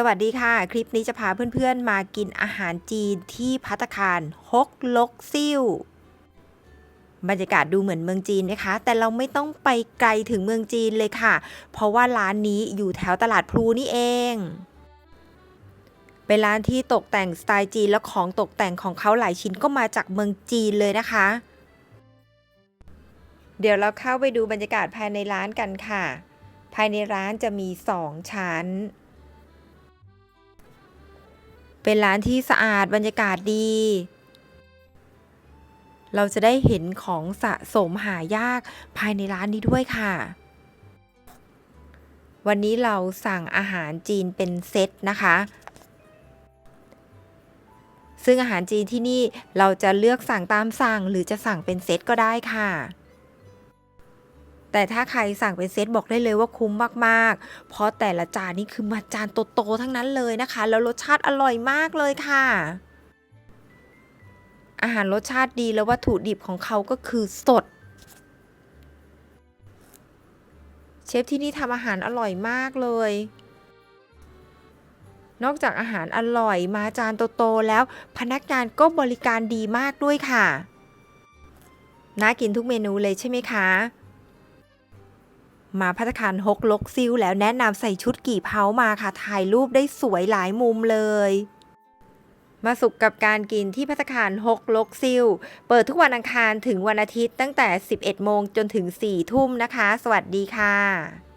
สวัสดีค่ะ คลิปนี้จะพาเพื่อนๆมากินอาหารจีนที่พัตตาคารฮกลกซิ่วบรรยากาศดูเหมือนเมืองจีนนะคะ แต่เราไม่ต้องไปไกลถึงเมืองจีนเลยค่ะ เพราะว่าร้านนี้อยู่แถวตลาดพลูนี่เองเป็นร้านที่ตกแต่งสไตล์จีนและของตกแต่งของเขาหลายชิ้นก็มาจากเมืองจีนเลยนะคะ เดี๋ยวเราเข้าไปดูบรรยากาศภายในร้านกันค่ะ ภายในร้านจะมี 2 ชั้น เป็นร้านที่สะอาดบรรยากาศดี เราจะได้เห็นของสะสมหายากภายในร้านนี้ด้วยค่ะ วันนี้เราสั่งอาหารจีนเป็นเซตนะคะ ซึ่งอาหารจีนที่นี่เราจะเลือกสั่งตามสั่งหรือจะสั่งเป็นเซตก็ได้ค่ะ แต่ถ้าใครสั่งเป็นเซตบอกได้เลยว่าคุ้มมากๆ เพราะแต่ละจานนี่คือมาจานโตๆทั้งนั้นเลยนะคะ แล้วรสชาติอร่อยมากเลยค่ะ อาหารรสชาติดีแล้ววัตถุดิบของเขาก็คือสด เชฟที่นี่ทำอาหารอร่อยมากเลยนอกจากอาหารอร่อยมาจานโตๆแล้ว พนักงานก็บริการดีมากด้วยค่ะ น่ากินทุกเมนูเลยใช่ไหมคะ มาพัตตาคารฮกลกซิลแล้วแนะนำใส่ชุดกี่เผามาค่ะถ่ายรูปได้สวยหลายมุมเลย มาสุขกับการกินที่พัตตาคารฮกลกซิลเปิดทุกวันอังคารถึงวันอาทิตย์ตั้งแต่ 11 โมงจนถึง 4 ทุ่มนะคะ สวัสดีค่ะ